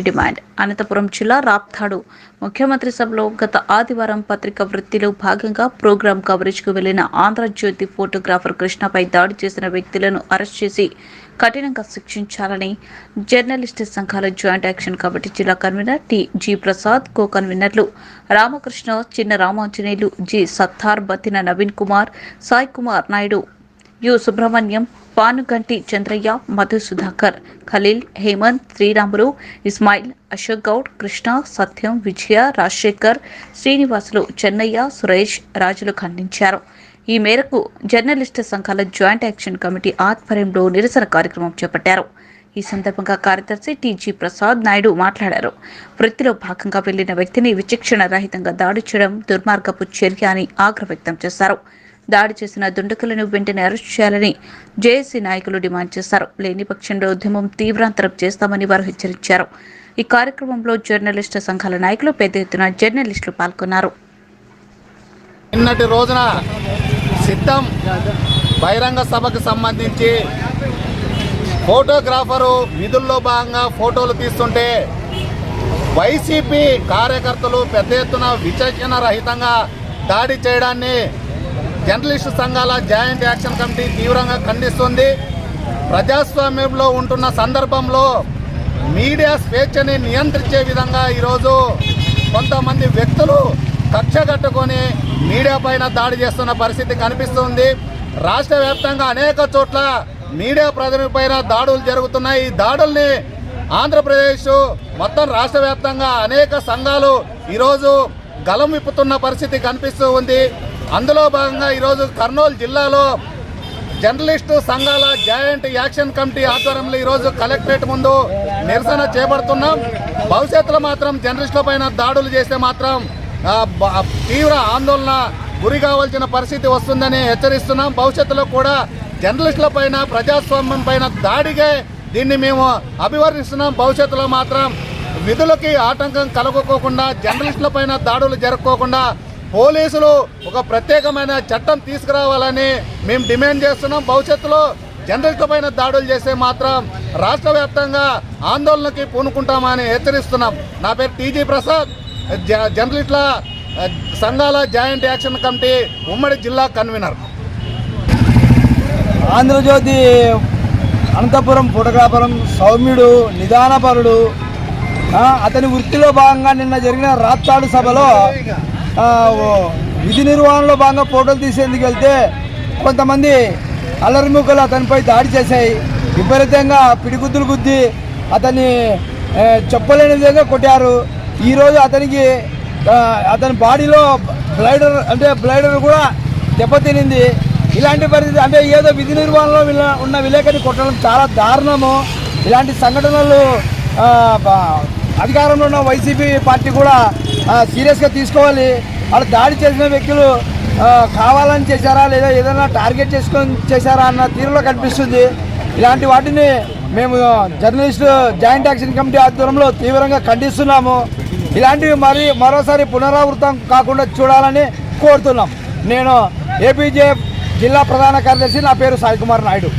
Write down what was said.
Committee demand. Anantapuram జిల్లా రాప్తాడు. ముఖ్యమంత్రి సభలో గత ఆదివారం పత్రిక వృత్తిలో భాగంగా ప్రోగ్రాం కవరేజ్కు వెళ్ళిన ఆంధ్రజ్యోతి ఫోటోగ్రాఫర్ కృష్ణపై దాడి చేసిన వ్యక్తులను అరెస్ట్ చేసి కఠినంగా శిక్షించాలని జర్నలిస్టు సంఘాల జాయింట్ యాక్షన్ కమిటీ జిల్లా convener T. G. Prasad co కన్వీనర్లు రామకృష్ణ చిన్న రామాంజనేయులు జి. సత్తార్ బతిన నవీన్ కుమార్ సాయి కుమార్ నాయుడు యు. సుబ్రహ్మణ్యం పానుగంటి చంద్రయ్య మధు సుధాకర్ ఖలీల్ హేమంత్ శ్రీరాములు ఇస్మాయిల్ అశోక్ గౌడ్ కృష్ణ సత్యం విజయ రాజశేఖర్ శ్రీనివాసులు చెన్నయ్య సురేష్ రాజులు ఖండించారు. ఈ మేరకు జర్నలిస్టు సంఘాల జాయింట్ యాక్షన్ కమిటీ ఆధ్వర్యంలో నిరసన కార్యక్రమం చేపట్టారు. ఈ సందర్భంగా కార్యదర్శి టీజీ ప్రసాద్ నాయుడు మాట్లాడారు. వృత్తిలో భాగంగా వెళ్ళిన వ్యక్తిని విచక్షణ రహితంగా దాడి చేయడం దుర్మార్గపు చర్య అని ఆగ్రహ వ్యక్తం చేశారు. దాడి చేసిన దుండకులను వెంటనే అరెస్ట్ చేయాలని జేఏసీ నాయకులు డిమాండ్ చేశారు. లేని పక్షంలో ఉద్యమం తీవ్రాంతరం చేస్తామని వారు హెచ్చరించారు. ఈ కార్యక్రమంలో జర్నలిస్టు సంఘాల నాయకులు పెద్ద ఎత్తున జర్నలిస్టులు పాల్గొన్నారు. నిన్నటి రోజున సిద్ధం బహిరంగ సభకు సంబంధించి ఫోటోగ్రాఫరు విధుల్లో భాగంగా ఫోటోలు తీస్తుంటే వైసీపీ కార్యకర్తలు పెద్ద ఎత్తున విచక్షణ రహితంగా దాడి చేయడాన్ని జర్నలిస్టు సంఘాల జాయింట్ యాక్షన్ కమిటీ తీవ్రంగా ఖండిస్తుంది. ప్రజాస్వామ్యంలో ఉంటున్న సందర్భంలో మీడియా స్వేచ్ఛని నియంత్రించే విధంగా ఈరోజు కొంతమంది వ్యక్తులు కక్ష కట్టుకొని మీడియా పైన దాడి చేస్తున్న పరిస్థితి కనిపిస్తుంది. రాష్ట్ర వ్యాప్తంగా అనేక చోట్ల మీడియా ప్రతినిధిపైన దాడులు జరుగుతున్నాయి. ఈ దాడుల్ని ఆంధ్రప్రదేశ్ మొత్తం రాష్ట్ర అనేక సంఘాలు ఈరోజు గలం విప్పుతున్న పరిస్థితి కనిపిస్తూ ఉంది. అందులో భాగంగా ఈరోజు కర్నూలు జిల్లాలో జర్నలిస్టు సంఘాల జాయింట్ యాక్షన్ కమిటీ ఆధ్వర్యంలో ఈరోజు కలెక్టరేట్ ముందు నిరసన చేపడుతున్నాం. భవిష్యత్తులో మాత్రం జర్నలిస్టుల పైన దాడులు చేస్తే మాత్రం తీవ్ర ఆందోళన గురి కావాల్సిన పరిస్థితి వస్తుందని హెచ్చరిస్తున్నాం. భవిష్యత్తులో కూడా జర్నలిస్టుల పైన ప్రజాస్వామ్యం పైన దాడిగా దీన్ని మేము అభివర్ణిస్తున్నాం. భవిష్యత్తులో మాత్రం విధులకి ఆటంకం కలుగుకోకుండా జర్నలిస్టుల పైన దాడులు జరుపుకోకుండా పోలీసులు ఒక ప్రత్యేకమైన చట్టం తీసుకురావాలని మేము డిమాండ్ చేస్తున్నాం. భవిష్యత్తులో జర్నలిస్టుల పైన దాడులు చేస్తే మాత్రం రాష్ట్ర వ్యాప్తంగా ఆందోళనకి పూనుకుంటామని హెచ్చరిస్తున్నాం. నా పేరు టీజీ ప్రసాద్. జ- జర్నలిస్టుల సంఘాల జాయింట్ యాక్షన్ కమిటీ ఉమ్మడి జిల్లా కన్వీనర్. ఆంధ్రజ్యోతి అనంతపురం ఫోటోగ్రాఫరం సౌమ్యుడు నిదానపరుడు అతని వృత్తిలో భాగంగా నిన్న జరిగిన రాప్తాడు సభలో విధి నిర్వహణలో భాగంగా ఫోటోలు తీసేందుకు వెళ్తే కొంతమంది అల్లరిముక్కలు అతనిపై దాడి చేశాయి. విపరీతంగా పిడిగుద్దులు గుద్ది అతన్ని చెప్పలేని విధంగా కొట్టారు. ఈరోజు అతనికి అతని బాడీలో బ్లైడర్ అంటే బ్లైడర్ కూడా దెబ్బతినింది. ఇలాంటి పరిస్థితి అంటే ఏదో విధి నిర్వహణలో ఉన్న విలేకరిని కొట్టడం చాలా దారుణము. ఇలాంటి సంఘటనలు అధికారంలో ఉన్న వైసీపీ పార్టీ కూడా సీరియస్గా తీసుకోవాలి. వాళ్ళు దాడి చేసిన వ్యక్తులు కావాలని చేశారా లేదా ఏదైనా టార్గెట్ చేసుకొని చేశారా అన్న తీరులో కనిపిస్తుంది. ఇలాంటి వాటిని మేము జర్నలిస్టు జాయింట్ యాక్షన్ కమిటీ ఆధ్వర్యంలో తీవ్రంగా ఖండిస్తున్నాము. ఇలాంటివి మరి మరోసారి పునరావృతం కాకుండా చూడాలని కోరుతున్నాం. నేను ఏపీజే జిల్లా ప్రధాన కార్యదర్శి నా పేరు సాయి కుమార్ నాయుడు.